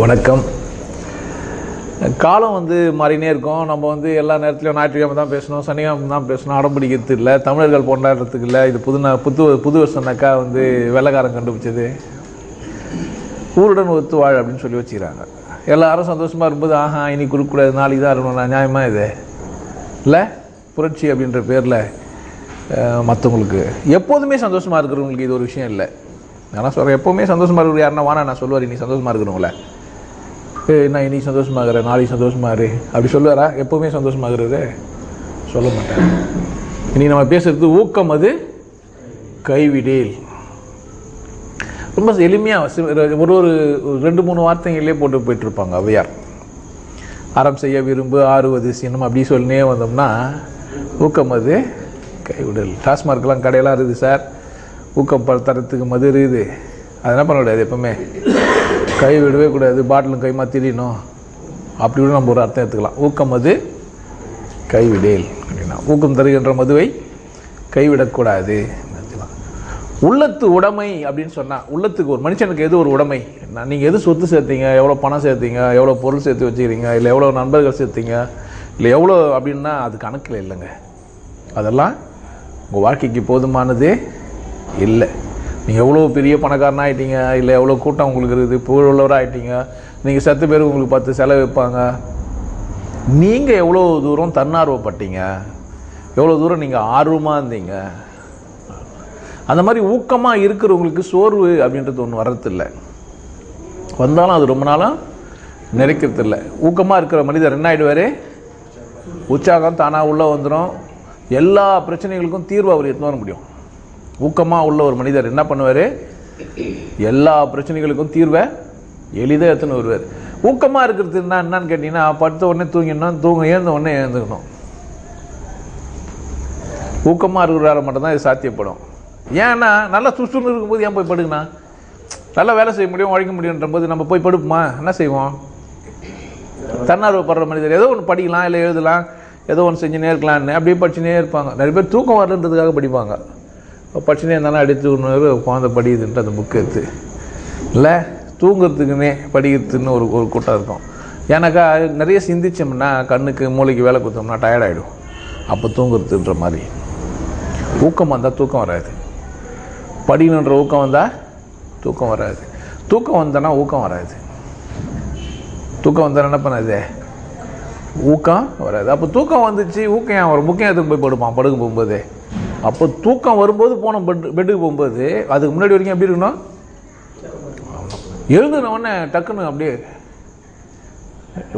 வணக்கம். காலம் வந்து மாறினே இருக்கும். நம்ம வந்து எல்லா நேரத்துலையும் ஞாயிற்றுக்கிழமை தான் பேசணும் சனிக்கிழமை தான் பேசணும் அடம்பிடிக்கிறது இல்லை தமிழர்கள் கொண்டாடுறதுக்கு இல்லை இது புதுனா புது புது வருஷம்னாக்கா வந்து வெள்ளைக்காரன் கண்டுபிடிச்சது. ஊருடன் ஒத்து வாழ் அப்படின்னு சொல்லி வச்சுக்கிறாங்க. எல்லாரும் சந்தோஷமாக இருக்கும்போது ஆஹா இன்னைக்கு கொடுக்கக்கூடாது நாளைக்கு தான் இருக்கணும் நியாயமாக இது? இல்லை புரட்சி அப்படின்ற பேரில் மற்றவங்களுக்கு எப்போதுமே சந்தோஷமாக இருக்கிறவங்களுக்கு இது ஒரு விஷயம் இல்லை. நான் சொல்கிறேன் எப்போவுமே சந்தோஷமாக இருக்கிற யாருன்னா வானா நான் சொல்லுவார் நீ சந்தோஷமாக இருக்கிறவங்கள. நான் இன்னைக்கு சந்தோஷமாக இருக்கிறேன் நாளைக்கு சந்தோஷமாக இரு அப்படி சொல்லுவாரா? எப்போவுமே சந்தோஷமாக இருக்கிறது சொல்ல மாட்டேன் இன்னைக்கு நம்ம பேசுறது ஊக்கம் அது கைவிடேல். ரொம்ப எளிமையாக ஒரு ஒரு ரெண்டு மூணு வார்த்தைங்களே போட்டு போயிட்டுருப்பாங்க அவையார். அறம் செய்ய விரும்பு ஆறுவது சின்னம் அப்படி சொல்லினே வந்தோம்னா ஊக்கம் அது கைவிடல். டாஸ்மார்க்கெலாம் கடையெல்லாம் இருக்குது சார். ஊக்கம் ப- தரத்துக்கு மது இருக்குது அதெல்லாம் பண்ண முடியாது எப்பவுமே. கை விடவே கூடாது பாட்டிலும் கைமா திரியணும். அப்படி கூட நம்ம ஒரு அர்த்தம் எடுத்துக்கலாம். ஊக்கம் அது கைவிடேல் அப்படின்னா. ஊக்கம் தருகின்ற மதுவை கைவிடக்கூடாது உள்ளத்து உடைமை அப்படின்னு சொன்னால் உள்ளத்துக்கு ஒரு மனுஷனுக்கு எது ஒரு உடைமை? நான் நீங்கள் எது சொத்து சேர்த்தீங்க எவ்வளோ பணம் சேர்த்தீங்க எவ்வளோ பொருள் சேர்த்து வச்சுக்கிறீங்க இல்லை எவ்வளோ நண்பர்கள் சேர்த்தீங்க இல்லை எவ்வளோ அப்படின்னா அது கணக்கில் இல்லைங்க. அதெல்லாம் உங்கள் வாழ்க்கைக்கு போதுமானதே இல்லை. நீங்கள் எவ்வளோ பெரிய பணக்காரனாக ஆகிட்டீங்க இல்லை எவ்வளோ கூட்டம் உங்களுக்கு இருக்குது? புகழுள்ளவராக ஆகிட்டீங்க நீங்கள் செத்து பேர் உங்களுக்கு பார்த்து செலவு வைப்பாங்க. நீங்கள் எவ்வளோ தூரம் தன்னார்வப்பட்டீங்க? எவ்வளோ தூரம் நீங்கள் ஆர்வமாக இருந்தீங்க? அந்த மாதிரி ஊக்கமாக இருக்கிறவங்களுக்கு சோர்வு அப்படின்றது ஒன்று வர்றதில்லை. வந்தாலும் அது ரொம்ப நாளாக நிறைக்கிறது இல்லை ஊக்கமாக இருக்கிற மனிதர் என்ன ஆகிடுவார் உற்சாகம் தானாக உள்ளே வந்துடும் எல்லா பிரச்சனைகளுக்கும் தீர்வு அவர் எடுத்துன்னு வர முடியும். ஊக்கமாக உள்ள ஒரு மனிதர் என்ன பண்ணுவார்? எல்லா பிரச்சனைகளுக்கும் தீர்வை எளிதாக எடுத்துன்னு வருவார். ஊக்கமாக இருக்கிறது என்ன என்னன்னு கேட்டிங்கன்னா படுத்த உடனே தூங்கிடணும் தூங்க எழுந்த உடனே எழுந்துக்கணும். ஊக்கமாக இருக்கிறால மட்டும்தான் இது சாத்தியப்படும். ஏன்னா நல்லா சுற்றுன்னு இருக்கும்போது ஏன் போய் படுக்கணும்? நல்லா வேலை செய்ய முடியும் உழைக்க முடியுன்ற போது நம்ம போய் படுப்போமா? என்ன செய்வோம்? தன்னார்வப்படுற மனிதர் ஏதோ ஒன்று படிக்கலாம் இல்லை எழுதலாம் ஏதோ ஒன்று செஞ்சுனே இருக்கலாம்னு அப்படியே படிச்சுனே இருப்பாங்க. நிறைய பேர் தூக்கம் வரலன்றதுக்காக படிப்பாங்க. இப்போ இருந்தாலும் அடித்து ஒன்று குழந்தை படிக்குதுன்ட்டு அந்த புக்கு எடுத்து. இல்லை தூங்குறதுக்குன்னே படிக்கிறதுன்னு ஒரு ஒரு கூட்டம் இருக்கும். ஏன்னாக்கா நிறைய சிந்திச்சோம்னா கண்ணுக்கு மூளைக்கு வேலை கொடுத்தோம்னா tired அப்போ தூங்குறதுன்ற மாதிரி. ஊக்கம் வந்தால் தூக்கம் வராது. படிக்கணுன்ற ஊக்கம் வந்தால் தூக்கம் வராது. தூக்கம் வந்தோன்னா ஊக்கம் வராது. தூக்கம் வந்தால் என்ன பண்ணாது? ஊக்கம் வராது. அப்போ தூக்கம் வந்துச்சு ஊக்கம் ஏன் வரும்? முக்கியம் எதுக்கு போய் படுப்பான் படுக்க போகும்போது. அப்போ தூக்கம் வரும்போது போனோம் பெட் பெட்டுக்கு போகும்போது அதுக்கு முன்னாடி வரைக்கும் எப்படி இருக்கணும்? எழுந்துன உடனே டக்குன்னு அப்படியே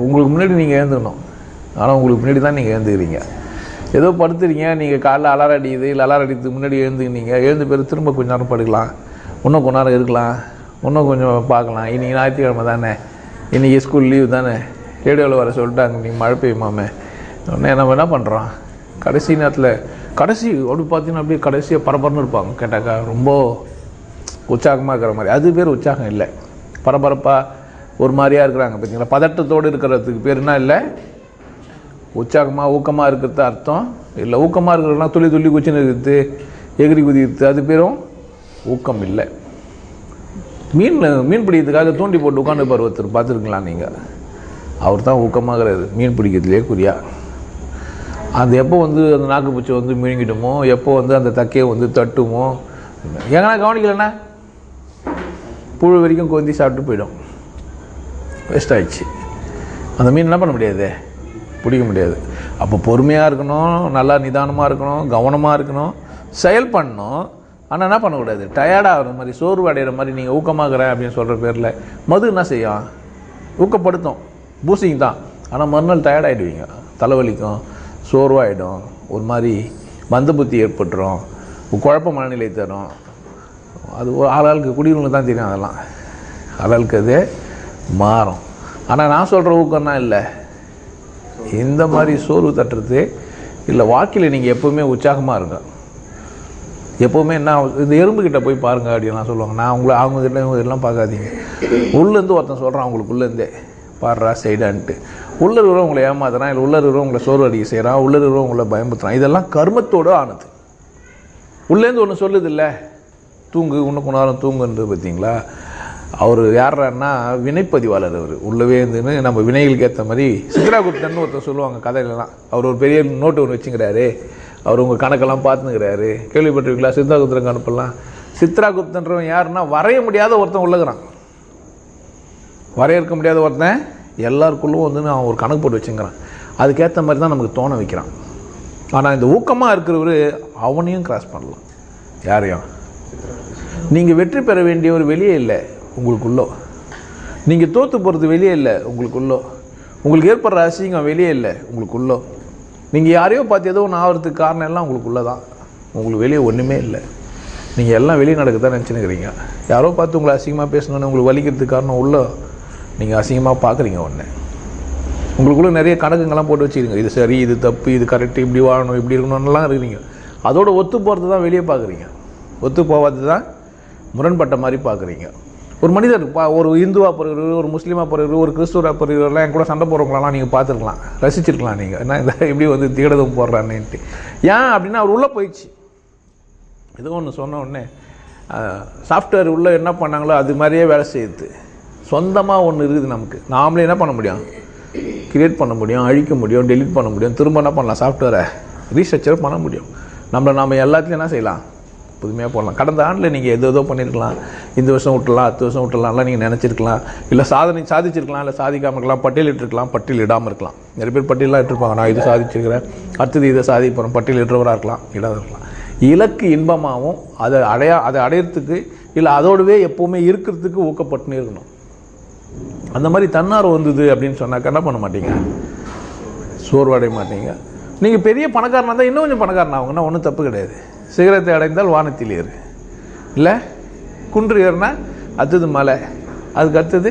உங்களுக்கு முன்னாடி நீங்கள் எழுந்துக்கணும் ஆனால் உங்களுக்கு முன்னாடி தான் நீங்கள் எழுந்துக்கிறீங்க. ஏதோ படுத்துறீங்க நீங்கள் காலைல அலாரம் அடிக்குது இல்லை அலாரம் அடிக்கிறதுக்கு முன்னாடி எழுந்துக்கினீங்க எழுந்து பேர் திரும்ப கொஞ்ச நேரம் படுக்கலாம். இன்னும் கொஞ்ச நேரம் இருக்கலாம். இன்னும் கொஞ்சம் பார்க்கலாம். இன்றைக்கி ஞாயிற்றுக்கிழமை தானே. இன்றைக்கி ஸ்கூல் லீவு தானே. ரேடியோவில் வர சொல்லிட்டாங்க நீங்கள் மழை பெய்யுமாமே. உடனே நம்ம என்ன பண்ணுறோம் கடைசி நேரத்தில் கடைசி அப்படி பார்த்தீங்கன்னா அப்படியே கடைசியாக பரபரன்னு இருப்பாங்க. கேட்டாக்கா ரொம்ப உற்சாகமாக இருக்கிற மாதிரி. அது பேர் உற்சாகம் இல்லை. பரபரப்பாக ஒரு மாதிரியாக இருக்கிறாங்க பார்த்தீங்களா? பதட்டத்தோடு இருக்கிறதுக்கு பேர் என்ன இல்லை? உற்சாகமாக ஊக்கமாக இருக்கிறது அர்த்தம் இல்லை. ஊக்கமாக இருக்கிறதுனா துள்ளி துள்ளி குச்சின்னு இருக்கிறது எகிரி குதிக்கிறது அது பேரும் ஊக்கம் இல்லை. மீன் மீன் பிடிக்கிறதுக்காக தூண்டி போட்டு உட்காந்து பருவத்தர் பார்த்துருக்கலாம் நீங்கள் அவர் தான் ஊக்கமாகிறது. மீன் பிடிக்கிறதுலே குறியா. அது எப்போ வந்து அந்த நாக்குப்பூச்சி வந்து மீங்கிடுமோ எப்போ வந்து அந்த தக்கையை வந்து தட்டுமோ? எங்கன்னா கவனிக்கலண்ணா? புழு வரைக்கும் கொந்தி சாப்பிட்டு போயிடும். வேஸ்ட் ஆயிடுச்சு. அந்த மீன் என்ன பண்ண முடியாது? பிடிக்க முடியாது. அப்போ பொறுமையாக இருக்கணும் நல்லா நிதானமாக இருக்கணும் கவனமாக இருக்கணும் செயல் பண்ணணும். ஆனால் என்ன பண்ணக்கூடாது? டயர்டாகிற மாதிரி சோர்வு அடைகிற மாதிரி நீங்கள் ஊக்கமாகறேன் அப்படின்னு சொல்கிற பேரில் மது என்ன செய்யும்? ஊக்கப்படுத்தும். பூசிங் தான். ஆனால் மறுநாள் டயர்டாகிடுவீங்க தலைவலிக்கும் சோர்வாயிடும். ஒரு மாதிரி மந்த புத்தி ஏற்பட்டுரும். குழப்ப மனநிலை தரும். அது ஒரு ஆளாளுக்கு குடிகளுக்கு தான் தெரியும் அதெல்லாம். ஆளாளுக்கு அது மாறும். ஆனால் நான் சொல்கிற ஊக்கம்னா இல்லை. இந்த மாதிரி சோர்வு தட்டுறது இல்லை வாக்கில் நீங்கள் எப்போவுமே உற்சாகமாக இருங்க. எப்போவுமே என்ன இந்த எறும்புக்கிட்ட போய் பாருங்க அப்படின்லாம் சொல்லுவாங்க. நான் உங்களை அவங்கக்கிட்ட இவங்க இதெல்லாம் பார்க்காதீங்க. உள்ளேருந்து ஒருத்தன் சொல்கிறான் அவங்களுக்குள்ளேருந்தே பாடுறா சைடான்ட்டு உள்ள இருக்கிறவங்க உங்களை ஏமாத்துறான் இல்லை உள்ள இருக்கிறவங்க உங்களை சோர்வு அடிக்க செய்கிறான் உள்ள இருக்கிறவங்க உங்களை பயமுத்துறான் இதெல்லாம் கர்மத்தோடு ஆனது. உள்ளேருந்து ஒன்று சொல்லுது இல்லை தூங்கு இன்னும் கொஞ்ச தூங்குன்றது பார்த்தீங்களா அவர் யாருன்னா வினைப்பதிவாளர் அவர். உள்ளவே இருந்துன்னு நம்ம வினைகளுக்கு ஏற்ற மாதிரி சித்ராகுப்தன் ஒருத்தர் சொல்லுவாங்க கதையிலலாம். அவர் ஒரு பெரிய நோட்டு ஒன்று வச்சுக்கிறாரு அவர் உங்கள் கணக்கெல்லாம் பார்த்துங்கிறாரு கேள்விப்பட்டிருக்கீங்களா? சித்ராகுப்தன் கணப்பெல்லாம் சித்ராகுப்தன்றவன் யாருன்னா வரைய முடியாத ஒருத்தன் உள்ளகிறான். வரையறுக்க முடியாத ஒருத்தன் எல்லாருக்குள்ளும் வந்து அவன் ஒரு கணக்கு போட்டு வச்சுங்கிறான். அதுக்கேற்ற மாதிரி தான் நமக்கு தோண வைக்கிறான். ஆனால் இந்த ஊக்கமாக இருக்கிறவர் அவனையும் கிராஸ் பண்ணலாம். யாரையும்? நீங்கள் வெற்றி பெற வேண்டியவர் வெளியே இல்லை உங்களுக்குள்ளோ. நீங்கள் தோற்று போகிறது வெளியே இல்லை உங்களுக்குள்ளோ. உங்களுக்கு ஏற்படுற அசிங்கம் வெளியே இல்லை உங்களுக்குள்ளோ. நீங்கள் யாரையோ பார்த்து ஏதோ ஒன்று ஆகிறதுக்கு காரணம் எல்லாம் உங்களுக்குள்ளே தான். உங்களுக்கு வெளியே ஒன்றுமே இல்லை. நீங்கள் எல்லாம் வெளியே நடக்க தான் நினச்சினுக்கிறீங்க யாரோ பார்த்து உங்களை அசிங்கமாக பேசணுன்னு உங்களுக்கு வலிக்கிறதுக்கு காரணம் உள்ள நீங்கள் அசிங்கமாக பார்க்குறீங்க ஒன்று உங்களுக்குள்ள நிறைய கணக்குங்கெல்லாம் போட்டு வச்சுருங்க இது சரி இது தப்பு இது கரெக்டு இப்படி வாழணும் இப்படி இருக்கணும்லாம் இருக்கிறீங்க. அதோட ஒத்து போகிறது தான் வெளியே பார்க்குறீங்க ஒத்து போகாது தான் முரண்பட்ட மாதிரி பார்க்குறீங்க ஒரு மனிதர் பா ஒரு இந்துவாக பிறகு ஒரு முஸ்லீமாக பிறகு ஒரு கிறிஸ்துவராக பிறகுலாம் என் கூட சண்டை போகிறவங்களெல்லாம் நீங்கள் பார்த்துருக்கலாம். ரசிச்சிருக்கலாம் நீங்கள் என்ன இந்த எப்படி வந்து தீடதும் போடுறான்னுட்டு. ஏன் அப்படின்னா அவர் உள்ளே போயிடுச்சு. ஏதோ ஒன்று சொன்ன உடனே சாஃப்ட்வேர் உள்ளே என்ன பண்ணாங்களோ அது மாதிரியே வேலை செய்யுது. சொந்தமாக ஒன்று இருக்குது நமக்கு. நாமளே என்ன பண்ண முடியும்? கிரியேட் பண்ண முடியும் அழிக்க முடியும் டெலிட் பண்ண முடியும் திரும்ப என்ன பண்ணலாம்? சாஃப்ட்வேரை ரீஸ்ட்ரக்சர் பண்ண முடியும். நம்மளை நம்ம எல்லாத்துலையும் என்ன செய்யலாம்? புதுமையாக போடலாம். கடந்த ஆண்டில் நீங்கள் எது ஏதோ பண்ணியிருக்கலாம் இந்த வருஷம் விட்டலாம் அடுத்த வருஷம் விட்டலாம்லாம் நீங்கள் நினச்சிருக்கலாம். இல்லை சாதனை சாதிச்சிருக்கலாம் இல்லை சாதிக்காமல் இருக்கலாம். பட்டியலிட்டிருக்கலாம் பட்டியலிடாமல் இருக்கலாம். நிறைய பேர் பட்டியலாம் இட்டிருப்பாங்க. நான் இது சாதிச்சிருக்கிறேன். அடுத்தது இதை சாதிப்போகிறேன் பட்டியலிட்டுறவராக இருக்கலாம் இடாத இருக்கலாம். இலக்கு இன்பமாகவும் அதை அடையா அதை அடையிறதுக்கு இல்லை அதோடவே எப்போவுமே இருக்கிறதுக்கு ஊக்கப்பட்டுன்னு இருக்கணும். அந்த மாதிரி தன்னார்வம் வந்தது அப்படின்னு சொன்னாக்க என்ன பண்ண மாட்டீங்க? சோர்வடைய மாட்டீங்க. நீங்கள் பெரிய பணக்காரனாக இருந்தால் இன்னும் கொஞ்சம் பணக்காரன் ஆகுங்கன்னா ஒன்றும் தப்பு கிடையாது. சிகரத்தை அடைந்தால் வானத்தில் ஏறு. இல்லை? குன்று ஏறுனா அடுத்தது மலை. அதுக்கு அடுத்தது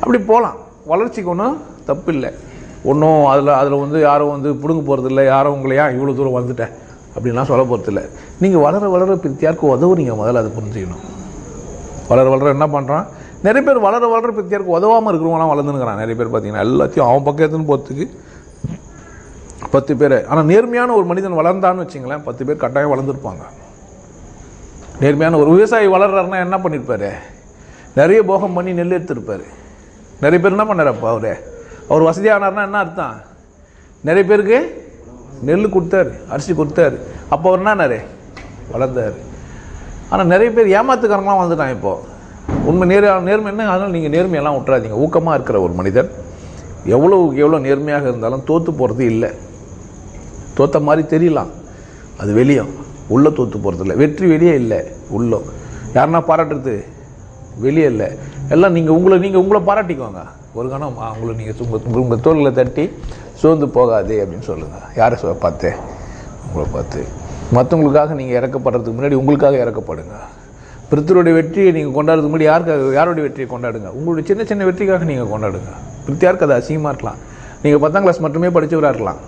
அப்படி போகலாம் வளர்ச்சிக்கு ஒன்றும் தப்பு இல்லை. ஒன்றும் அதில் அதில் வந்து யாரும் வந்து பிடுங்க போகிறது இல்லை யாரும் உங்களையா இவ்வளோ தூரம் வந்துட்டேன் அப்படின்லாம் சொல்ல போகிறது இல்லை நீங்கள் வளர வளர பிரித்தியாருக்கு உதவுறீங்க முதல்ல அதை புரிஞ்சுக்கணும். வளர வளர என்ன பண்ணுறான் நிறைய பேர் வளர வளர பிரித்தியாருக்கு உதவாமல் இருக்கிறவங்களாம் வளர்ந்துனுங்கிறான் நிறைய பேர் பார்த்தீங்கன்னா எல்லாத்தையும் அவன் பக்கம் எடுத்துன்னு போகிறதுக்கு பத்து பேர். ஆனால் நேர்மையான ஒரு மனிதன் வளர்ந்தான்னு வச்சுங்களேன் பத்து பேர் கட்டாயம் வளர்ந்துருப்பாங்க. நேர்மையான ஒரு விவசாயி வளர்றாருன்னா என்ன பண்ணியிருப்பாரு நிறைய போகம் பண்ணி நெல் எடுத்திருப்பாரு. நிறைய பேர் என்ன பண்ணார் அவர்? அவர் வசதியானார்னா என்ன அர்த்தம்? நிறைய பேருக்கு நெல் கொடுத்தாரு அரிசி கொடுத்தாரு. அப்போ அவர் என்னன்னாரு வளர்ந்தார். ஆனால் நிறைய பேர் ஏமாத்துக்காரங்களாம் வந்துட்டான் இப்போ. உண்மை நேர் நேர்மை என்ன? அதனால் நீங்கள் நேர்மையெல்லாம் விட்டுறாதீங்க ஊக்கமாக இருக்கிற ஒரு மனிதன் எவ்வளோவுக்கு எவ்வளோ நேர்மையாக இருந்தாலும் தோற்று போகிறது இல்லை. தோத்த மாதிரி தெரியலாம். அது வெளியே. உள்ளே தோற்று போகிறது இல்லை. வெற்றி வெளியே இல்லை. உள்ளோ. யாருன்னா பாராட்டுறது? வெளியே இல்லை. எல்லாம் நீங்கள் உங்களை நீங்கள் உங்களை பாராட்டிக்கோங்க. ஒரு கணம் ஆ, உங்களை நீங்கள் உங்கள் உங்கள் தோளில் தட்டி சோர்ந்து போகாதே அப்படின்னு சொல்லுங்கள் யாரை சொ பார்த்து? உங்களை பார்த்து. மற்றவங்களுக்காக நீங்கள் இறக்கப்படுறதுக்கு முன்னாடி உங்களுக்காக இறக்கப்படுங்க. பிரித்தருடைய வெற்றியை நீங்கள் கொண்டாடுறதுக்கு முன்னாடி யாருக்காக யாருடைய வெற்றியை கொண்டாடுங்க? உங்களுடைய சின்ன சின்ன வெற்றிக்காக நீங்கள் கொண்டாடுங்க. பிரித்தியாருக்கு அது அசிங்கமாக இருக்கலாம். நீங்கள் பத்தாம் கிளாஸ் மட்டுமே படித்தவராக இருக்கலாம்.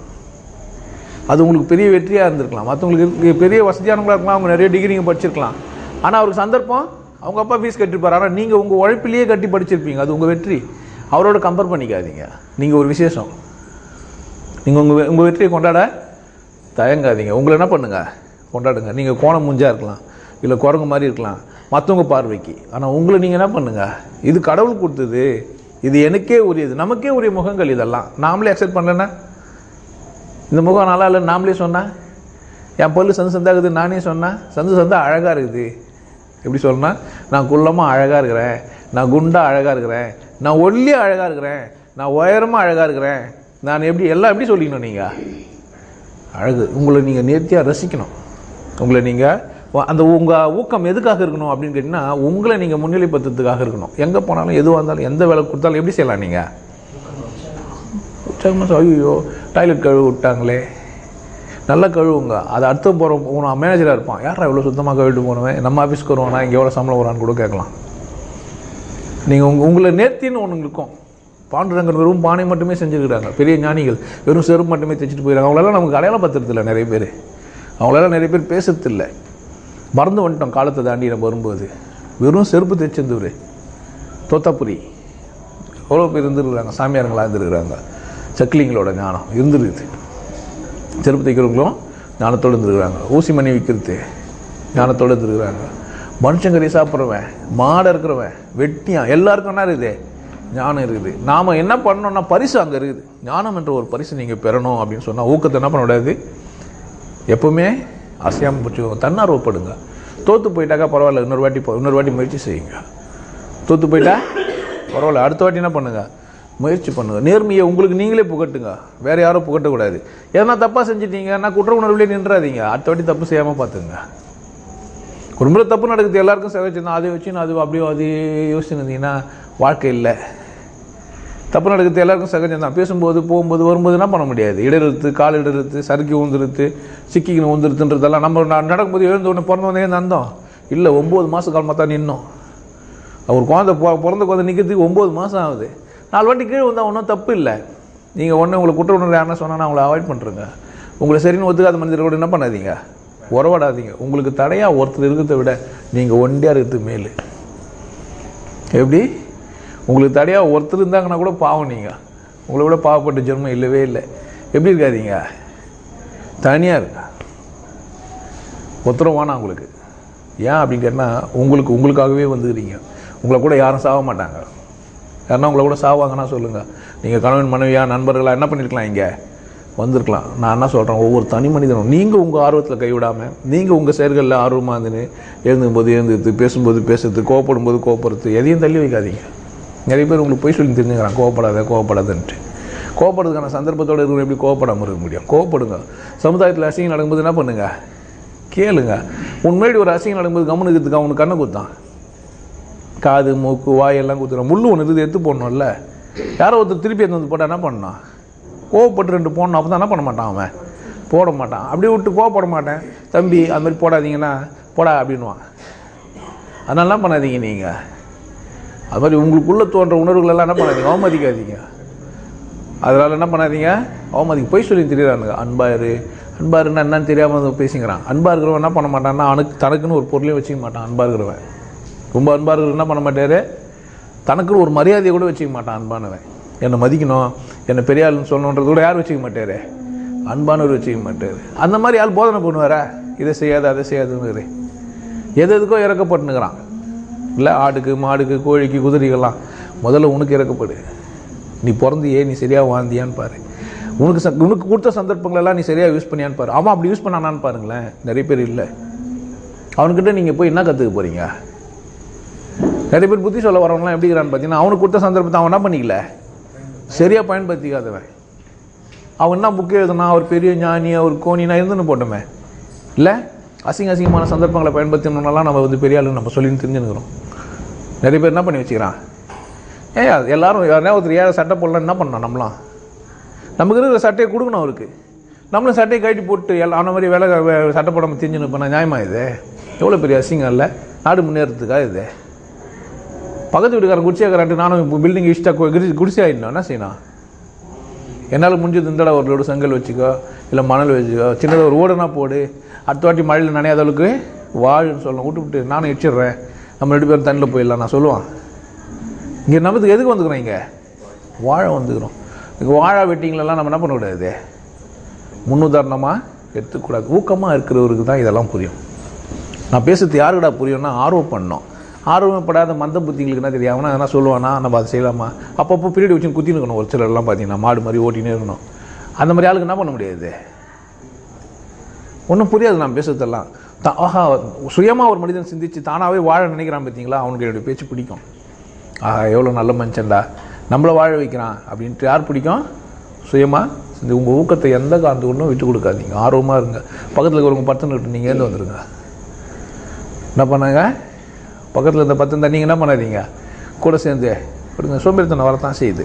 அது உங்களுக்கு பெரிய வெற்றியாக இருந்திருக்கலாம். மற்றவங்களுக்கு பெரிய வசதியானவங்களாக இருக்கலாம். அவங்க நிறைய டிகிரிங்க படிச்சிருக்கலாம். ஆனால் அவருக்கு சந்தர்ப்பம் அவங்க அப்பா ஃபீஸ் கட்டிருப்பார். ஆனால் நீங்கள் உங்கள் உழைப்பிலேயே கட்டி படிச்சிருப்பீங்க. அது உங்கள் வெற்றி. அவரோட கம்பேர் பண்ணிக்காதீங்க. நீங்கள் ஒரு விசேஷம். நீங்கள் உங்கள் உங்கள் வெற்றியை கொண்டாட தயங்காதீங்க. உங்களை என்ன பண்ணுங்கள் கொண்டாடுங்க. நீங்கள் கோணம் மூஞ்சாக இருக்கலாம். இல்லை குரங்கு மாதிரி இருக்கலாம். மற்றவங்க பார்வைக்கு. ஆனால் உங்களை நீங்கள் என்ன பண்ணுங்கள் இது கடவுள் கொடுத்தது. இது எனக்கே உரியது. நமக்கே உரிய முகங்கள் இதெல்லாம். நாமளே அக்செப்ட் பண்ணலன்னா? இந்த முகம் நல்லா இல்லை நாமளே சொன்னால் என் பல்லு சந்து சந்தாகுது நானே சொன்னேன் சந்து சந்தா அழகாக இருக்குது. எப்படி சொன்னால் நான் குள்ளமாக அழகாக இருக்கிறேன். நான் குண்டாக அழகாக இருக்கிறேன். நான் ஒல்லியாக அழகாக இருக்கிறேன். நான் உயரமாக அழகாக இருக்கிறேன். நான் எப்படி எல்லாம் எப்படி சொல்லிக்கணும் நீங்கள் அழகு. உங்களை நீங்கள் நேர்த்தியாக ரசிக்கணும். உங்களை நீங்கள் அந்த உங்கள் ஊக்கம் எதுக்காக இருக்கணும் அப்படின்னு கேட்டிங்கன்னா உங்களை நீங்கள் முன்னிலைப்படுத்துறதுக்காக இருக்கணும். எங்கே போனாலும் எதுவாக இருந்தாலும் எந்த வேலை கொடுத்தாலும் எப்படி செய்யலாம் நீங்கள் ஐயோ டாய்லெட் கழுவு விட்டாங்களே. நல்லா கழுவுங்க. அது அடுத்த போகிற போகணும் மேனேஜராக இருப்பான். யாரா இவ்வளோ சுத்தமாக கழுவிட்டு போனவன்? நம்ம ஆஃபீஸ்க்கு வருவானா? இங்கே எவ்வளோ சம்பளம் வரான்னு கூட கேட்கலாம். நீங்கள் உங்கள் உங்களை நேர்த்தின்னு ஒன்று இருக்கும். பாண்டுரங்கன் வெறும் பானை மட்டுமே செஞ்சுருக்கிறாங்க. பெரிய ஞானிகள். வெறும் செருப்பு மட்டுமே தைச்சிட்டு போயிடுறாங்க. அவங்களெல்லாம் நமக்கு அடையாளம் பத்துறதில்லை நிறைய பேர். அவங்களெல்லாம் நிறைய பேர் பேசுறதில்லை. மறந்து வந்துட்டோம் காலத்தை தாண்டி நம்ம வரும்போது. வெறும் செருப்பு தைச்சிருந்தவர். தோத்தாபுரி எவ்வளோ பேர் இருந்துருக்குறாங்க? சாமியாருங்களா இருந்துருக்குறாங்க? சக்லிங்களோட ஞானம் இருந்துருக்குது. செருப்பு தைக்கிறவங்களும் ஞானத்தோடு இருந்துருக்குறாங்க. ஊசி மணி விற்கிறது ஞானத்தோடு இருந்துருக்குறாங்க. மனுஷங்கறி சாப்பிட்றவன் மாடை இருக்கிறவன் வெட்டியான் எல்லாருக்கும் என்ன இருக்குது? ஞானம் இருக்குது. நாம் என்ன பண்ணோம்னா பரிசு அங்கே இருக்குது. ஞானம் என்ற ஒரு பரிசு நீங்கள் பெறணும் அப்படின்னு சொன்னால் ஊக்கத்தை என்ன பண்ண விடாது எப்போவுமே அசையாமல் பிடிச்சிக்கோங்க தன்னார்வப்படுங்க தோற்று போயிட்டாக்கா பரவாயில்ல இன்னொரு வாட்டி இன்னொரு வாட்டி முயற்சி செய்யுங்க. தோற்று போயிட்டா பரவாயில்ல அடுத்த வாட்டி என்ன பண்ணுங்கள் முயற்சி பண்ணுங்கள் நேர்மையை உங்களுக்கு நீங்களே புகட்டுங்க. வேறு யாரும் புகட்டக்கூடாது. எதனா தப்பாக செஞ்சிட்டீங்கன்னா குற்ற உணர்வுலேயே நின்றாதீங்க. அடுத்த வாட்டி தப்பு செய்யாமல் பார்த்துங்க. குடும்பத்தில் தப்பு நடக்குது எல்லாருக்கும் சேவைச்சிருந்தா அதை வச்சு நான் அது அப்படியே அது யோசிச்சுருந்தீங்கன்னா வாழ்க்கை இல்லை. தப்பு நடக்கிறது எல்லாருக்கும் சகஜம் தான் பேசும்போது போகும்போது வரும்போது என்ன பண்ண முடியாது. இடறுத்து கால் இடறுத்து சறுக்கி ஊந்துருத்து சிக்கிக்கணும் ஊந்துருத்துன்றதெல்லாம் நம்ம ந- நடக்கும்போது எழுந்த உடனே பிறந்த உடனே நந்தோம். இல்லை ஒம்பது மாத காலமாக தான் நின்னோம். அவர் குழந்தை பிறந்த குழந்தை நிற்கிறதுக்கு ஒம்பது மாதம் ஆகுது. நாலு வாட்டி கீழே வந்தால் ஒன்றும் தப்பு இல்லை. நீங்கள் ஒன்று உங்களை குற்ற உணர்வு யாருன்னா சொன்னால் அவங்கள அவாய்ட் பண்ணுறங்க உங்களை சரின்னு ஒத்துக்காத மனிதர் கூட என்ன பண்ணாதீங்க? உறவாடாதீங்க. உங்களுக்கு தடையாக ஒருத்தர் இருக்கிறத விட நீங்கள் ஒண்டியாக இருக்கிறது மேலே. எப்படி? உங்களுக்கு தடையாக ஒருத்தர் இருந்தாங்கன்னா கூட பாவம் நீங்கள் உங்களை விட பாவப்பட்ட ஜென்மம் இல்லவே இல்லை. எப்படி இருக்காதீங்க? தனியாக இருக்கா? ஒருத்தரும் வேணாம் உங்களுக்கு. ஏன் அப்படின்னு கேட்டால் உங்களுக்கு உங்களுக்காகவே வந்துக்கிறீங்க. உங்களை கூட யாரும் சாக மாட்டாங்க. யாருன்னா உங்களை கூட சாவாங்கன்னா சொல்லுங்கள் நீங்கள் கணவன் மனைவியா நண்பர்களாக என்ன பண்ணியிருக்கலாம் இங்கே? வந்திருக்கலாம். நான் என்ன சொல்கிறேன் ஒவ்வொரு தனி மனிதனும் நீங்கள் உங்கள் ஆர்வத்தில் கைவிடாமல் நீங்கள் உங்கள் செயல்களில் ஆர்வமாக இருந்துன்னு எழுந்தும்போது எழுந்துட்டு பேசும்போது பேசுறது கோவப்படும் போது கோவப்படுறது எதையும் தள்ளி வைக்காதீங்க. நிறைய பேர் உங்களுக்கு போய் சொல்லி தெரிஞ்சுக்கிறான் கோவப்படாத கோவப்படாதுன்ட்டு. கோவப்படுறதுக்கான சந்தர்ப்பத்தோடு இருக்கிற எப்படி கோவப்படாமல் இருக்க முடியும்? கோவப்படுங்க. சமுதாயத்தில் அசிங்கம் நடக்கும்போது என்ன பண்ணுங்க? கேளுங்க. உண்மையோடு ஒரு அசிங்கம் நடக்கும்போது கவனம் அவனுக்கு கண்ணை குத்தான் காது மூக்கு வாய் எல்லாம் குத்துறான். முள்ளு ஒன்று இருக்குது எடுத்து போடணும்ல. யாரோ ஒருத்தர் திருப்பி எடுத்து வந்து போட்டால் என்ன பண்ணான்? கோவப்பட்டு ரெண்டு போடணும். அப்போ தான் என்ன பண்ண மாட்டான் அவன்? போட மாட்டான். அப்படியே விட்டு கோவப்பட மாட்டேன். தம்பி அது மாதிரி போடாதீங்கன்னா போடா அப்படின்வான் அதனால என்ன பண்ணாதீங்க நீங்கள் அது மாதிரி உங்களுக்குள்ளே தோன்ற உணர்வுகள் எல்லாம் என்ன பண்ணாதீங்க அவமதிக்காதீங்க. அதனால் என்ன பண்ணாதீங்க அவமதிக்கு. போய் சொல்லி தெரியுறானுங்க. அன்பாரு. அன்பாருன்னா என்னன்னு தெரியாமல் பேசிக்கிறான். அன்பா இருக்கிறவன் என்ன பண்ண மாட்டான்னா அவனுக்கு தனக்குன்னு ஒரு பொருளையும் வச்சுக்க மாட்டான் அன்பா இருக்கிறவன். ரொம்ப அன்பா இருக்கிறவன் என்ன பண்ண மாட்டார்? தனக்குன்னு ஒரு மரியாதையை கூட வச்சுக்க மாட்டான் அன்பானவன். என்னை மதிக்கணும் என்னை பெரிய ஆளுன்னு சொல்லணுன்றது கூட யார் வச்சுக்க மாட்டார்? அன்பானவர் வச்சுக்க மாட்டார். அந்த மாதிரி ஆள் போதனை பண்ணுவாரா? இதை செய்யாது அதை செய்யாதுன்னு எது எதுக்கோ இறக்கப்பட்டுனுக்கிறான் இல்லை ஆடுக்கு மாடுக்கு கோழிக்கு குதிரைகள்லாம் முதல்ல உனக்கு இறக்கப்படு. நீ பிறந்தியே நீ சரியாக வாழ்ந்தியான்னு பாரு. உனக்கு ச- உனக்கு கொடுத்த சந்தர்ப்பங்களெல்லாம் நீ சரியாக யூஸ் பண்ணியான்னு பாரு. அவன் அப்படி யூஸ் பண்ணானான்னு பாருங்களேன். நிறைய பேர் இல்லை. அவன்கிட்ட நீங்கள் போய் என்ன கற்றுக்க போகிறீங்க நிறைய பேர் புத்தி சொல்ல வரவங்களாம் எப்படி இருக்கிறான்னு பார்த்தீங்கன்னா அவனுக்கு கொடுத்த சந்தர்ப்பத்தை அவன் என்ன பண்ணிக்கல? சரியாக பயன்படுத்திக்காதவன். அவன் என்ன புக்கு எழுதுனா அவர் பெரிய ஞானி அவர் கோணினா இருந்துன்னு போட்டோமே. இல்லை? அசிங்க அசிங்கமான சந்தர்ப்பங்களை பயன்படுத்தணும்னாலாம் நம்ம வந்து பெரிய ஆளுன்னு நம்ம சொல்லி தெரிஞ்சுக்கிறோம் நிறைய பேர் என்ன பண்ணி வச்சுக்கிறான்? ஏ எல்லாரும் யாருன்னா ஒருத்தர் ஏழை சட்டை போடலாம் என்ன பண்ணணும் நம்மளாம் நமக்கு இருக்கிற சட்டையை கொடுக்கணும் அவருக்கு. நம்மளும் சட்டையை கட்டி போட்டு எல்லாம் அந்த மாதிரி வேலை சட்டை போடாமல் தெரிஞ்சுன்னு இப்போ நியாயமா இது? எவ்வளோ பெரிய அசிங்கம் இல்லை? நாடு முன்னேறதுக்காக இது? பக்கத்து வீட்டுக்காரன் குடிச்சியாக்காரன்ட்டு நானும் இப்போ பில்டிங் இஷ்டா குடிசை ஆயிடணும் என்ன செய்யணும்? என்னால் முடிஞ்சது இந்தடா ஒரு லோடு செங்கல் வச்சுக்கோ இல்லை மணல் வச்சுக்கோ சின்னதாக ஒரு ஓடனா போடு. அடுத்த வாட்டி மழையில் நனையாத அளவுக்கு வாழ்ன்னு சொல்லணும். விட்டு விட்டு நானும் எச்சிடுறேன் நம்ம ரெண்டு பேரும் தண்ணியில் போயிடலாம் நான் சொல்லுவான். இங்கே நமக்கு எதுக்கு வந்துக்கிறோம் இங்கே? வாழை வந்துக்கிறோம். இங்கே வாழை வெட்டிங்களெல்லாம் நம்ம என்ன பண்ணக்கூடாது முன்னுதாரணமாக எடுத்துக்கூடாது ஊக்கமாக இருக்கிறவருக்கு தான் இதெல்லாம் புரியும். நான் பேசுறது யாருக்கடா புரியும்னா ஆர்வம் பண்ணோம். ஆர்வப்படாத மந்த புத்திங்களுக்கு என்ன தெரியும்? அவனா எதனா சொல்லுவானா? நம்ம அதை செய்யலாமா? அப்பப்போ பீரியட் வச்சு குத்தின்னு இருக்கணும். ஒரு சிலர்லாம் பார்த்தீங்கன்னா மாடு மாதிரி ஓட்டினே இருக்கணும். அந்த மாதிரி ஆளுக்கு என்ன பண்ண முடியாது? ஒன்றும் புரியாது நான் பேசுறதெல்லாம். தா ஆஹா சுயமாக ஒரு மனிதன் சிந்திச்சு தானாகவே வாழ நினைக்கிறான் பார்த்தீங்களா? அவனுக்கு என்னுடைய பேச்சு பிடிக்கும். ஆஹா எவ்வளோ நல்ல மனுஷன்டா. நம்மளை வாழ வைக்கிறான் அப்படின்ட்டு யார் பிடிக்கும்? சுயமாக இந்த உங்கள் ஊக்கத்தை எந்த காந்து ஒன்றும் விட்டு கொடுக்காதீங்க. ஆர்வமாக இருங்க. பக்கத்தில் இருக்கிறவங்க பத்து விட்டு நீங்கள் ஏந்து வந்துடுங்க என்ன பண்ணாங்க? பக்கத்தில் இருந்த பத்து இருந்தால் நீங்கள் என்ன பண்ணாதீங்க? கூட சேர்ந்து கொடுங்க சோம்பேறித்தனம் வரத்தான் செய்யுது.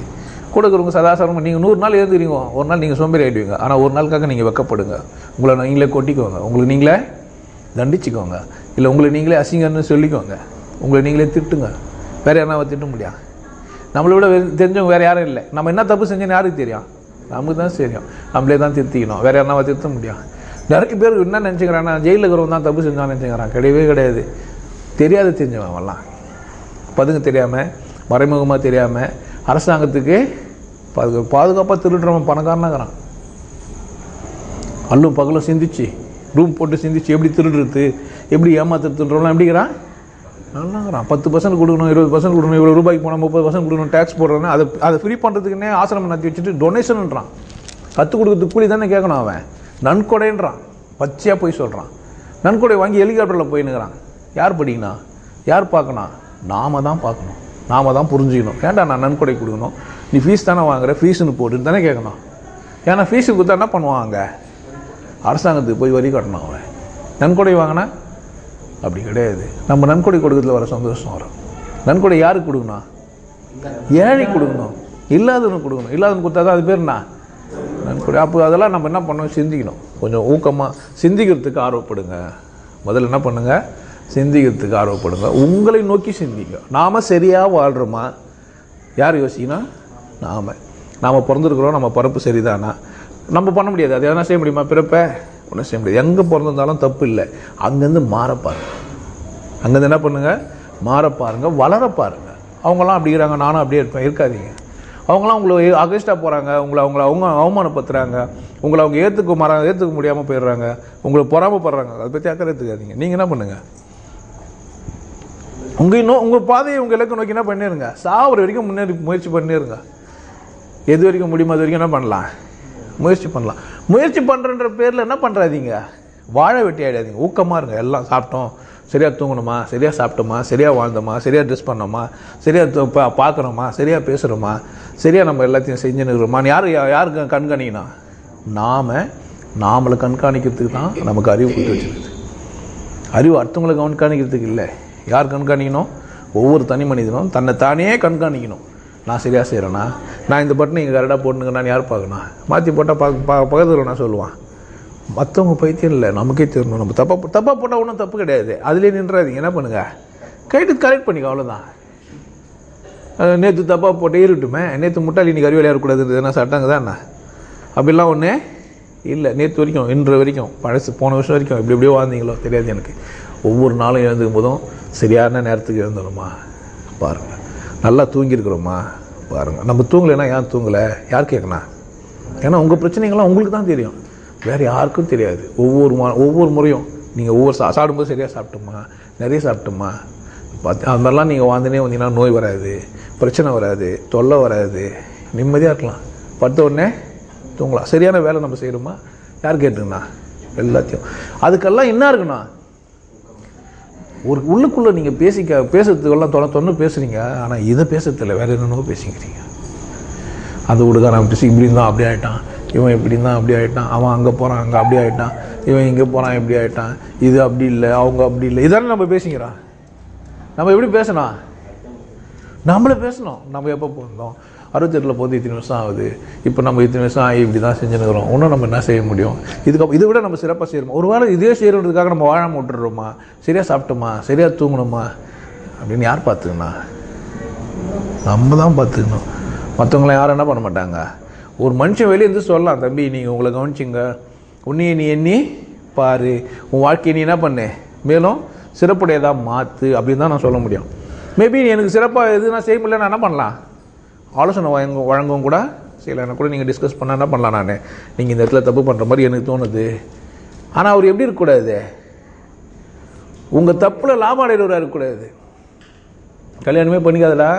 கூட இருக்கிறவங்க சதாசாரம் நீங்கள் நூறு நாள் எழுந்துக்கிறீங்க. ஒரு நாள் நீங்கள் சோம்பேறி ஆகிடுவீங்க ஆனால் ஒரு நாளுக்காக நீங்கள் வெக்கப்படுங்க. உங்களை நீங்களே கொட்டிக்கோங்க. உங்களுக்கு நீங்களே தண்டிச்சுக்கோங்க. இல்லை உங்களை நீங்களே அசிங்கன்னு சொல்லிக்கோங்க. உங்களை நீங்களே திட்டுங்க. வேறு யாராவது திட்ட முடியாது நம்மளை விட தெரிஞ்சவங்க வேறு யாரும் இல்லை. நம்ம என்ன தப்பு செஞ்சோன்னு யாருக்கு தெரியும்? நமக்கு தான் தெரியும். நம்மளே தான் திருத்திக்கணும். வேறு யாருனாவை திருத்த முடியும் நிறைய பேர் என்ன நினச்சிக்கிறான்னா ஜெயிலில் இருக்கிறவங்க தான் தப்பு செஞ்சான்னு நினச்சிக்கிறான். கிடையவே கிடையாது. தெரியாத தெரிஞ்சவன் அவன்லாம் பதுங்க தெரியாமல் மறைமுகமாக தெரியாமல் அரசாங்கத்துக்கு பாதுகா பாதுகாப்பாக திருடுறவன் பணக்காரனாகிறான். அல்லும் பகலும் சிந்திச்சு ரூம் போட்டு சிந்திச்சு எப்படி திருடுறது எப்படி ஏமாத்துறதுன்றவங்களாம் எப்படிங்கிறான்? நல்லாங்கிறான். பத்து பர்சன்ட் கொடுக்கணும் இருபது பர்சன்ட் கொடுக்கணும் இவ்வளோ ரூபாய்க்கு போனால் முப்பது பர்சன்ட் கொடுக்கணும் டேக்ஸ் போடுறேன்னு அதை அதை ஃப்ரீ பண்ணுறதுக்குன்னே ஆசிரமம் நடத்தி வச்சுட்டு டொனேஷன்ன்றான் கற்றுக் கொடுக்கறதுக்கு கூலி தானே கேட்கணும் அவன். நன்கொடைன்றான். பச்சையாக போய் சொல்கிறான் நன்கொடை வாங்கி ஹெலிகாப்டரில் போயின்னுக்கிறான் யார் படிக்கணும்? யார் பார்க்கணும்? நாம தான் பார்க்கணும். நாம தான் புரிஞ்சுக்கணும். ஏன்டா நான் நன்கொடை கொடுக்கணும்? நீ ஃபீஸ் தானே வாங்குற? ஃபீஸ்னு போட்டுன்னு தானே கேட்கணும். ஏன்னா ஃபீஸு கொடுத்தா என்ன பண்ணுவாங்க அரசாங்கத்துக்கு போய் வரி கட்டணும் அவன். நன்கொடை வாங்கினா? அப்படி கிடையாது. நம்ம நன்கொடை கொடுக்கறதுல வர சந்தோஷம் வரும். நன்கொடை யாருக்கு கொடுக்கணும்? ஏழை கொடுக்கணும். இல்லாதவனுக்கு கொடுக்கணும். இல்லாதவனுக்கு கொடுத்தா தான் அது பேர்னா நன்கொடை. அப்போ அதெல்லாம் நம்ம என்ன பண்ணணும்? சிந்திக்கணும். கொஞ்சம் ஊக்கமாக சிந்திக்கிறதுக்கு ஆர்வப்படுங்க. முதல்ல என்ன பண்ணுங்க? சிந்திக்கிறதுக்கு ஆர்வப்படுங்க. உங்களை நோக்கி சிந்திங்க. நாம் சரியாக வாழ்கிறோமா யார் யோசிக்கணும்? நாம். நாம் பிறந்திருக்கிறோம் நம்ம பிறப்பு சரிதானா? நம்ம பண்ண முடியாது. அது எதனா செய்ய முடியுமா? பிறப்ப? ஒன்றும் செய்ய முடியாது. எங்கே பிறந்திருந்தாலும் தப்பு இல்லை. அங்கேருந்து மாற பாருங்கள் அங்கேருந்து என்ன பண்ணுங்கள் மாற பாருங்க. வளர பாருங்க. அவங்களாம் அப்படி இருக்கிறாங்க நானும் அப்படியே இருப்பேன். இருக்காதீங்க. அவங்களாம் உங்களை அகேன்ஸ்டாக போகிறாங்க உங்களை அவங்கள அவங்க அவமானப்படுத்துகிறாங்க உங்களை அவங்க ஏற்றுக்க மாறாங்க ஏற்றுக்க முடியாமல் போயிடுறாங்க. உங்களை பொறாமப்படுறாங்க. அதை பற்றி அக்கறை எடுத்துக்காதீங்க. நீங்கள் என்ன பண்ணுங்கள் உங்கள் இன்னும் உங்கள் பாதையை உங்கள் இலக்கு நோக்கி என்ன பண்ணிருங்க? சாவர வரைக்கும் முன்னேறி முயற்சி பண்ணிருங்க. எது வரைக்கும் முடியுமோ அது வரைக்கும் என்ன பண்ணலாம்? முயற்சி பண்ணலாம். முயற்சி பண்ணுறன்ற பேரில் என்ன பண்ணுறாதீங்க வாழ வெட்டி ஆகிடாதீங்க ஊக்கமாக இருங்க. எல்லாம் சாப்பிட்டோம். சரியாக தூங்கணுமா? சரியாக சாப்பிட்டோமா? சரியாக வாழ்ந்தோமா? சரியாக ட்ரெஸ் பண்ணோமா? சரியாக பா பார்க்குறோமா சரியாக பேசுகிறோமா சரியாக நம்ம எல்லாத்தையும் செஞ்சுன்னு இருக்கிறோமான்னு யார் யாருக்கு கண்காணிக்கணும் நாம் நாமளை கண்காணிக்கிறதுக்கு தான் நமக்கு அறிவு கொடுத்து வச்சிருக்குது அறிவு அடுத்தவங்களை கண்காணிக்கிறதுக்கு இல்லை. யார் கண்காணிக்கணும்? ஒவ்வொரு தனி மனிதனும் தன்னை தானே கண்காணிக்கணும். நான் சரியாக செய்கிறேன்னா நான் இந்த பட்டனை இங்கே கரெக்டாக போட்டுங்க நான் யார் பார்க்கணும்? மாற்றி போட்டால் பார்க்க பா பக்கத்தில் நான் சொல்லுவான். மற்றவங்க பைத்தியம் இல்லை நமக்கே தெரியணும். நம்ம தப்பாக தப்பாக போட்டால் ஒன்றும் தப்பு கிடையாது. அதுலேயே நின்றாதீங்க. என்ன பண்ணுங்க? கைட்டு கரெக்ட் பண்ணிக்க அவ்வளோதான் நேற்று தப்பாக போட்டு இருக்கட்டுமே நேற்று முட்டாளி இன்னைக்கு அறிவியல் ஏறக்கூடாதுன்றது என்ன சட்டங்க தான் அப்படிலாம் ஒன்று இல்லை. நேற்று வரைக்கும் இன்று வரைக்கும் பழசு போன வருஷம் வரைக்கும் இப்படி எப்படியோ வாழ்ந்தீங்களோ? தெரியாது எனக்கு. ஒவ்வொரு நாளும் எழுந்துக்கும் போதும் சரியான நேரத்துக்கு எழுந்துடுமா பாருங்கள் நல்லா தூங்கியிருக்கிறோமா? பாருங்கள் நம்ம தூங்கலைன்னா ஏன் தூங்கலை? யார் கேட்கணும் ஏன்னா உங்கள் பிரச்சனைகள்லாம் உங்களுக்கு தான் தெரியும். வேறு யாருக்கும் தெரியாது. ஒவ்வொரு மா ஒவ்வொரு முறையும் நீங்கள் ஒவ்வொரு சா சாப்பிடும்போது சரியாக சாப்பிட்டோமா? நிறைய சாப்பிட்டோமா? பார்த்து அது மாதிரிலாம் நீங்கள் வாழ்ந்துனே வந்தீங்கன்னா நோய் வராது பிரச்சனை வராது தொல்லை வராது. நிம்மதியாக இருக்கலாம். படுத்த உடனே தூங்கலாம். சரியான வேலை நம்ம செய்கிறோமா யார் கேட்டுங்கண்ணா எல்லாத்தையும். அதுக்கெல்லாம் என்ன இருக்குண்ணா ஒரு உள்ளுக்குள்ளே நீங்கள் பேசிக்க பேசுறதுக்கெல்லாம் தொலை தொன்று பேசுகிறீங்க ஆனால் இதை பேசுறதில்ல. வேறு என்னென்னவோ பேசிக்கிறீங்க. அந்த வீடுக்காரன் அப்படி இப்படி இருந்தான் அப்படி ஆகிட்டான் இவன் இப்படி இருந்தான் அப்படி ஆகிட்டான் அவன் அங்கே போகிறான் அங்கே அப்படி ஆகிட்டான் இவன் இங்கே போகிறான் இப்படி ஆகிட்டான் இது அப்படி இல்லை அவங்க அப்படி இல்லை. இதானே நம்ம பேசிக்கிறோம். நம்ம எப்படி பேசணும்? நம்மளே பேசணும். நம்ம எப்போ போயிருந்தோம் அறுபத்தெட்டில் போது இத்தனை வருஷம் ஆகுது. இப்போ நம்ம இத்தனை வருஷம் ஆகி இப்படி தான் செஞ்சுனுக்கிறோம் இன்னும் நம்ம என்ன செய்ய முடியும்? இதுக்கு இதை விட நம்ம சிறப்பாக செய்யணுமா ஒரு வாரம் இதே செய்கிறதுக்காக நம்ம வாழாமல் விட்டுறோமா? சரியாக சாப்பிட்டோமா? சரியாக தூங்கணுமா அப்படின்னு யார் பார்த்துக்கண்ணா நம்ம தான் பார்த்துக்கணும். மற்றவங்கள யாரும் என்ன பண்ண மாட்டாங்க? ஒரு மனுஷன் வெளியே இருந்து சொல்லலாம் தம்பி நீங்கள் உங்களை கவனிச்சிங்க. உன்னையை நீ எண்ணி பாரு. உன் வாழ்க்கையை நீ என்ன பண்ணு? மேலும் சிறப்புடையதாக மாற்று அப்படின்னு தான் நான் சொல்ல முடியும். மேபி எனக்கு சிறப்பாக எது நான் செய்ய முடியல நான் என்ன பண்ணலாம்? ஆலோசனை வழங்க வழங்கவும் கூட செய்யலாம் கூட நீங்கள் டிஸ்கஸ் பண்ணால் என்ன பண்ணலாம் நான்? நீங்கள் இந்த இடத்துல தப்பு பண்ணுற மாதிரி எனக்கு தோணுது. ஆனால் அவர் எப்படி இருக்கக்கூடாது? உங்கள் தப்பில் லாபம் அடைகிறவராக இருக்கக்கூடாது. கல்யாணமே பண்ணிக்காதடா.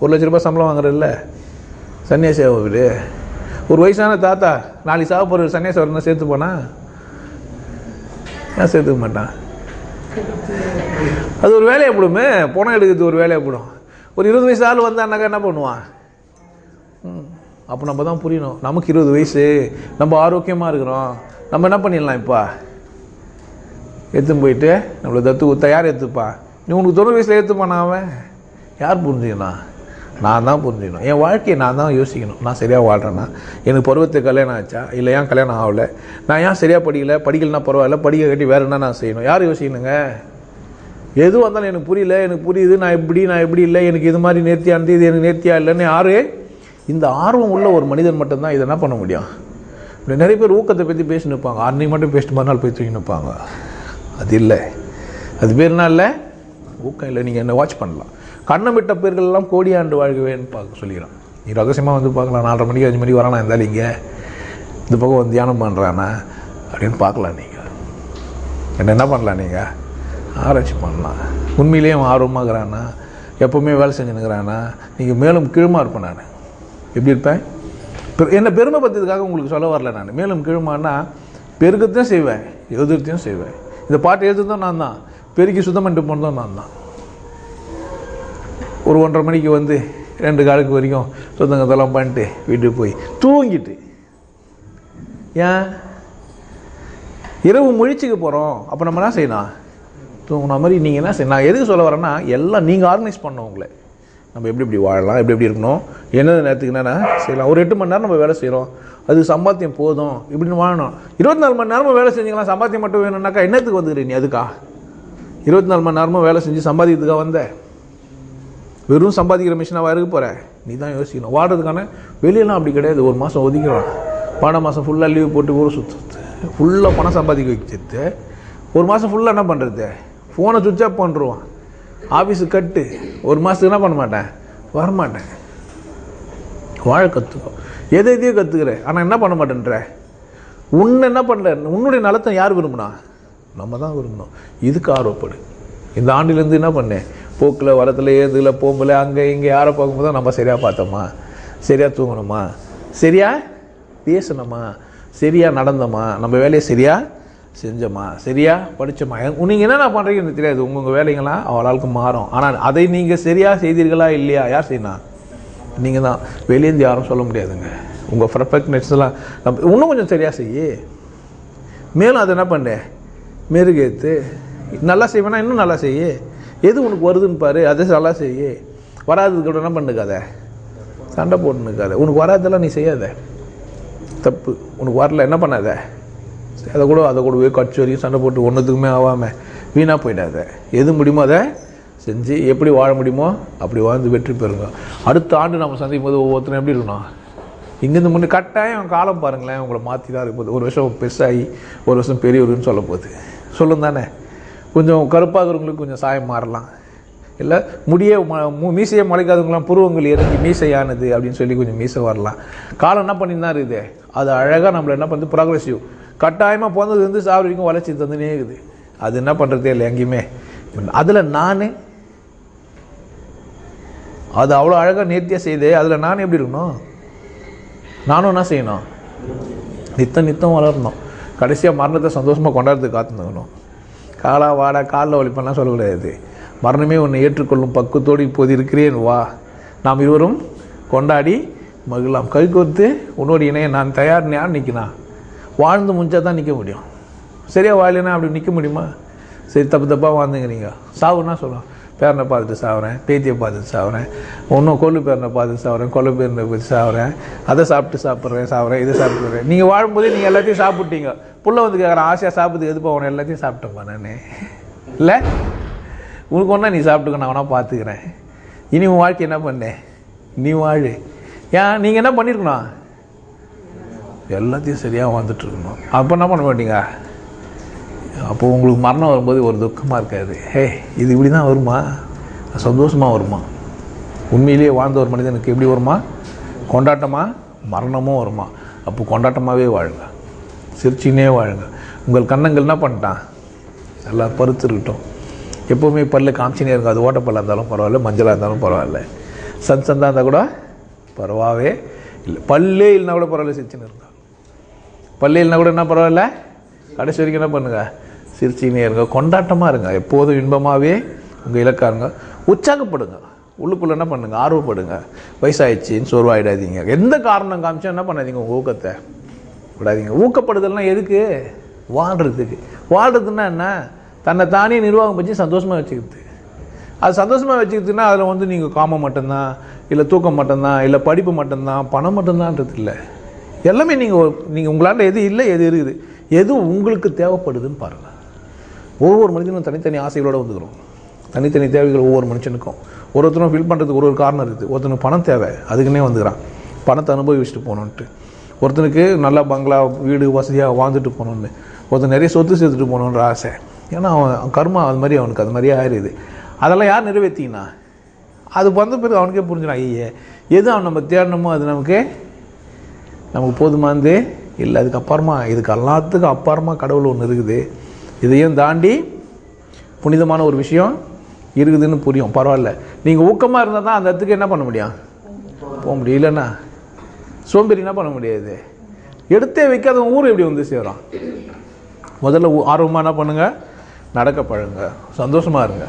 ஒரு லட்ச ரூபாய் சம்பளம் வாங்குறதில்ல சன்னியாசி வீடு. ஒரு வயசான தாத்தா நாளைக்கு சாக போகிற சன்னியாசி வரணும் சேர்த்து போனா? நான் சேர்த்துக்க மாட்டான். அது ஒரு வேலையை போடுமே. பணம் எடுக்கிறது ஒரு வேலையை போடும். ஒரு இருபது வயசு ஆள் வந்தான்னாக்கா என்ன பண்ணுவான்? அப்போ நம்ம தான் புரியணும். நமக்கு இருபது வயசு. நம்ம ஆரோக்கியமாக இருக்கிறோம். நம்ம என்ன பண்ணிடலாம் இப்போ? எடுத்துன்னு போயிட்டு நம்மளை தத்து ஊத்தா யார் எடுத்துப்பா? நீ உனக்கு தொண்ணூறு வயசில் எடுத்துப்பானா அவன்? யார் புரிஞ்சுக்கணும்? நான் தான் புரிஞ்சுக்கணும். என் வாழ்க்கையை நான் தான் யோசிக்கணும். நான் சரியாக வாழ்கிறேன்னா எனக்கு பருவத்துக்கு கல்யாணம் ஆச்சா? இல்லை ஏன் கல்யாணம் ஆகலை? நான் ஏன் சரியாக படிக்கல? படிக்கலனா பரவாயில்ல. படிக்க கட்டி வேறு என்ன நான் செய்யணும்? யார் யோசிக்கணுங்க? எதுவும் வந்தாலும் எனக்கு புரியல எனக்கு புரியுது நான் எப்படி நான் எப்படி இல்லை எனக்கு இது மாதிரி நேர்த்தியானது இது எனக்கு நேர்த்தியாக இல்லைன்னு யார் இந்த ஆர்வம் உள்ள ஒரு மனிதன் மட்டும்தான் இதை என்ன பண்ண முடியும்? நிறைய பேர் ஊக்கத்தை பற்றி பேசி நிற்பாங்க அன்னைக்கு மட்டும் பேசிட்டு மறுநாள் போய் தூக்கி நிற்பாங்க அது இல்லை. அது பேர் என்ன இல்லை? ஊக்கம் இல்லை. நீங்கள் என்ன வாட்ச் பண்ணலாம். கண்ணமிட்ட பேர்கள் எல்லாம் கோடியாண்டு வாழ்கவேன்னு பார்க்க சொல்லிடுறான் நீ ரகசியமாக வந்து பார்க்கலாம். நாலரை மணிக்கு அஞ்சு மணிக்கு வரானா இருந்தாலும் இங்கே? இந்த பக்கம் வந்து தியானம் பண்ணுறானா அப்படின்னு பார்க்கலாம் நீங்கள் என்ன என்ன பண்ணலாம் நீங்கள் ஆராய்ச்சி பண்ணலாம். உண்மையிலேயே ஆர்வமாகறானா எப்போவுமே வேலை செஞ்சுனுங்கிறானா நீங்கள் மேலும் கீழமாக இருப்பேன் நான் எப்படி இருப்பேன்? பெரு- என்னை பெருமைப்படுத்துறதுக்காக உங்களுக்கு சொல்ல வரல நான். மேலும் கீழுமானா பெருக்கத்தையும் செய்வேன் எழுதுறதையும் செய்வேன். இந்த பாட்டு எழுதுறதும் நான் தான். பெருக்கி சுத்தம் பண்ணிட்டு போனதும் நான் தான். ஒரு ஒன்றரை மணிக்கு வந்து ரெண்டு காலுக்கு வரைக்கும் சொந்தங்கத்தெல்லாம் பண்ணிட்டு வீட்டுக்கு போய் தூங்கிட்டு. ஏன்? இரவு முழிச்சுக்க போகிறோம் அப்போ நம்ம என்ன செய்யணும்? தூங்கின மாதிரி நீங்கள் என்ன செய்யணும்? நான் எதுக்கு சொல்ல வரேன்னா எல்லாம் நீங்கள் ஆர்கனைஸ் பண்ணணும் உங்களை. நம்ம எப்படி எப்படி வாழலாம் எப்படி எப்படி இருக்கணும் என்ன நேரத்துக்கு என்னென்ன செய்யலாம் ஒரு எட்டு மணி நேரம் நம்ம வேலை செய்கிறோம் அது சம்பாத்தியம் போதும் இப்படின்னு வாழணும். இருபத்தி நாலு மணி நேரமும் வேலை செஞ்சுக்கலாம் சம்பாத்தியம் மட்டும் வேணும்னாக்கா என்னத்துக்கு வந்துக்கிறீ நீ அதுக்கா? இருபத்தி நாலு மணி நேரமும் வேலை செஞ்சு சம்பாதிக்கிறதுக்காக வந்த? வெறும் சம்பாதிக்கிற மிஷினாக இருக்க போகிற நீ தான் யோசிக்கணும். வாடுறதுக்கான வெளியெல்லாம் அப்படி கிடையாது. ஒரு மாதம் ஒதுக்கிறான் பணம் மாதம் ஃபுல்லாக லீவ் போட்டு ஊர் சுற்று ஃபுல்லாக பணம் சம்பாதிக்க வச்சுட்டு ஒரு மாதம் ஃபுல்லாக என்ன பண்ணுறது ஃபோனை சுவிட்ச் ஆஃப் பண்ணுருவான். ஆஃபீஸுக்கு கட்டு. ஒரு மாதத்துக்கு என்ன பண்ண மாட்டேன்? வரமாட்டேன். வாழ கற்றுக்கோ எதை எதையோ கற்றுக்கிற ஆனால் என்ன பண்ண மாட்டேன்ற? உன்னை என்ன பண்ணுற உன்னுடைய நலத்தை யார் விரும்பினா? நம்ம தான் விரும்பணும். இதுக்கு ஆர்வப்படு. இந்த ஆண்டிலேருந்து என்ன பண்ணேன்? போக்கில் வரத்தில் ஏதுல போகும்போல அங்கே இங்கே யாரை பார்க்கும்போது நம்ம சரியாக பார்த்தோமா? சரியாக தூங்கணுமா? சரியா பேசணுமா? சரியாக நடந்தோமா? நம்ம வேலையை சரியாக செஞ்சோமா சரியா? படித்தோமா நீங்கள் என்னென்ன பண்ணுறீங்கன்னு தெரியாது. உங்கள் உங்கள் வேலைங்களாம் அவளாளுக்கு மாறும். ஆனால் அதை நீங்கள் சரியாக செய்தீர்களா இல்லையா? யார் செய்யணும் நீங்கள் தான் வெளியேந்து யாரும் சொல்ல முடியாதுங்க. உங்கள் பர்ஃபெக்ட்னஸ் நம்ம இன்னும் கொஞ்சம் சரியாக செய்யி. மேலும் அதை என்ன பண்ணு மெருகேற்று நல்லா செய்வேனா இன்னும் நல்லா செய்யு. எது உனக்கு வருதுன்னு பாரு அதை நல்லா செய்யு. வராததுக்கு என்ன பண்ணுக்காத சண்டை போட்டுனுக்காத உனக்கு வராதெல்லாம் நீ செய்யாத. தப்பு. உனக்கு வரல என்ன பண்ணாத? அதை கூட அதை கூட போய் கட்சி வரைக்கும் சண்டை போட்டு ஒன்றுத்துக்குமே ஆகாமல் வீணாக போயிடாத. எது முடியுமோ அதை செஞ்சு எப்படி வாழ முடியுமோ அப்படி வாழ்ந்து வெற்றி பெறுங்க. அடுத்த ஆண்டு நம்ம சந்திக்கும் போது ஒவ்வொருத்தரும் எப்படி இருக்கணும்? இங்கேருந்து முன்னே கட்டாயம் காலம் பாருங்களேன் உங்களை மாற்றி தான் இருக்கும் ஒரு வருஷம் பெருசாகி ஒரு வருஷம் பெரியவருன்னு சொல்ல போகுது சொல்லும் தானே? கொஞ்சம் கருப்பாகிறவங்களுக்கு கொஞ்சம் சாயம் மாறலாம். இல்லை முடியே ம- முளைக்காதவங்களாம் புருவங்கள் இறங்கி மீசையானது அப்படின்னு சொல்லி கொஞ்சம் மீசை வரலாம். காலம் என்ன பண்ணி தான் இருக்குது. அது அழகாக நம்மளை என்ன பண்ணுது? ப்ராக்ரெசிவ் கட்டாயமாக பிறந்தது வந்து சாவர வரைக்கும் வளர்ச்சி தந்துனே இருக்குது. அது என்ன பண்ணுறதே இல்லை எங்கேயுமே. அதில் நான் அது அவ்வளோ அழகாக நேர்த்தியாக செய்து அதில் நான் எப்படி இருக்கணும்? நானும் என்ன செய்யணும்? நித்தம் நித்தம் வளரணும். கடைசியாக மரணத்தை சந்தோஷமாக கொண்டாடுறதுக்கு காத்துக்கணும் காலா வாடா காலில் ஒழிப்பெல்லாம் சொல்லக்கூடாது. மரணமே உன்னை ஏற்றுக்கொள்ளும் பக்குவத்தோடு இப்போது இருக்கிறேன் வா. நாம் இருவரும் கொண்டாடி மகிழலாம். கை கோர்த்து உன்னோடு இணைய நான் தயார் யார் நிற்கினா வாழ்ந்து முடிஞ்சால் தான் நிற்க முடியும். சரியா வாழலைன்னா அப்படி நிற்க முடியுமா? சரி தப்பு தப்பாக வாழ்ந்துங்கிறீங்க சாவுன்னா சொல்லலாம். பேரனை பார்த்துட்டு சாவுறேன் பேத்தியை பார்த்துட்டு சாவுறேன் ஒன்றும் கொள்ளு பேரனை பார்த்துட்டு சாவுறேன் கொள்ளு பேரனை பார்த்து சாவுறேன் அதை சாப்பிட்டு சாப்பிட்றேன் சாவுறேன் இதை சாப்பிட்றேன் நீங்கள் வாழும்போதே நீங்கள் எல்லாத்தையும் சாப்பிட்டீங்க. புள்ள வந்து கேட்குறேன் ஆசையாக சாப்பிட்டு எது போவேன் எல்லாத்தையும் சாப்பிட்டேன்ப்பா நான்? இல்லை? உனக்கு ஒன்றா நீ சாப்பிட்டுக்க நான் வேணா பார்த்துக்கிறேன். இனி உன் வாழ்க்கை என்ன பண்ணேன் நீ வாழு. ஏன் நீங்கள் என்ன பண்ணியிருக்கணும் எல்லாத்தையும் சரியாக வந்துட்டுருக்கணும் அப்போ என்ன பண்ண மாட்டீங்க? அப்போது உங்களுக்கு மரணம் வரும்போது ஒரு துக்கமாக இருக்காது. ஹே இது இப்படி தான் வருமா? சந்தோஷமாக வருமா? உண்மையிலேயே வாழ்ந்த ஒரு மனிதனுக்கு எப்படி வருமா? கொண்டாட்டமாக மரணமும் வருமா? அப்போ கொண்டாட்டமாகவே வாழுங்க சிரிச்சினே வாழுங்க உங்கள் கண்ணங்கள் என்ன பண்ணிட்டான்? நல்லா பருத்து இருக்கட்டும். எப்போவுமே பல்லு காமிச்சினே இருக்கும் அது ஓட்டப்பல்லாக இருந்தாலும் பரவாயில்ல மஞ்சளாக இருந்தாலும் பரவாயில்ல. சன் சந்தாக இருந்தால் கூட பரவாவே இல்லை. பல்லே இல்லைனா கூட பரவாயில்ல சிரிச்சின்னு இருந்தா. பள்ளியில்னா கூட என்ன பரவாயில்ல? கடைசி வரைக்கும் என்ன பண்ணுங்க? சிரிச்சினே இருங்க. கொண்டாட்டமாக இருங்க. எப்போதும் இன்பமாகவே உங்கள் இலக்காருங்க. உற்சாகப்படுங்க. உள்ளுக்குள்ளே என்ன பண்ணுங்கள் ஆர்வப்படுங்க. வயசாயிடுச்சின்னு சோர்வாயிடாதீங்க. எந்த காரணம் காமிச்சா என்ன பண்ணாதீங்க? உங்கள் ஊக்கத்தை விடாதீங்க. ஊக்கப்படுதல்னா எதுக்கு? வாழ்கிறதுக்கு வாழ்கிறதுன்னா என்ன? தன்னை தானே நிர்வாகம் பற்றி சந்தோஷமாக வச்சுக்கிறது. அது சந்தோஷமாக வச்சுக்கிறதுனா அதில் வந்து நீங்கள் காமம் மட்டும்தான் இல்லை தூக்கம் மட்டும்தான் இல்லை படிப்பு மட்டும்தான் பணம் மட்டும்தான்றது இல்லை. எல்லாமே நீங்கள் நீங்கள் உங்களாண்ட எது இல்லை எது இருக்குது. எது உங்களுக்கு தேவைப்படுதுன்னு பாருங்கள் ஒவ்வொரு மனிதனும் தனித்தனி ஆசைகளோடு வந்துக்கிறோம். தனித்தனி தேவைகள் ஒவ்வொரு மனுஷனுக்கும். ஒரு ஒருத்தரும் ஃபில் பண்ணுறதுக்கு ஒரு ஒரு காரணம் இருக்குது. ஒருத்தனுக்கு பணம் தேவை அதுக்குன்னே வந்துக்கிறான். பணத்தை அனுபவிச்சுட்டு போகணுன்ட்டு ஒருத்தனுக்கு நல்லா பங்களா வீடு வசதியாக வாழ்ந்துட்டு போகணுன்னு ஒருத்தன் நிறைய சொத்து சேர்த்துட்டு போகணுன்ற ஆசை. ஏன்னா அவன் கர்மா அது மாதிரி அவனுக்கு அது மாதிரியே ஆயிடுது அதெல்லாம் யார் நிறைவேற்றினா அது வந்த பிறகு அவனுக்கே புரிஞ்சிடும் ஐயே எது அவன் நம்ம தேடணுமோ அது நமக்கு நமக்கு போதுமானது இல்லை அதுக்கு அப்புறமா இதுக்கு எல்லாத்துக்கும் அப்புறமா கடவுள் ஒன்று இருக்குது. இதையும் தாண்டி புனிதமான ஒரு விஷயம் இருக்குதுன்னு புரியும். பரவாயில்ல. நீங்கள் ஊக்கமாக இருந்தால் தான் அந்த இடத்துக்கு என்ன பண்ண முடியும்? போக முடியும். இல்லைன்னா சோம்பேறி என்ன பண்ண முடியாது? எடுத்தே வைக்காதவங்க ஊர் எப்படி வந்து சேரும்? முதல்ல ஆர்வமாக என்ன பண்ணுங்கள் நடக்க பழங்க சந்தோஷமாக இருங்க.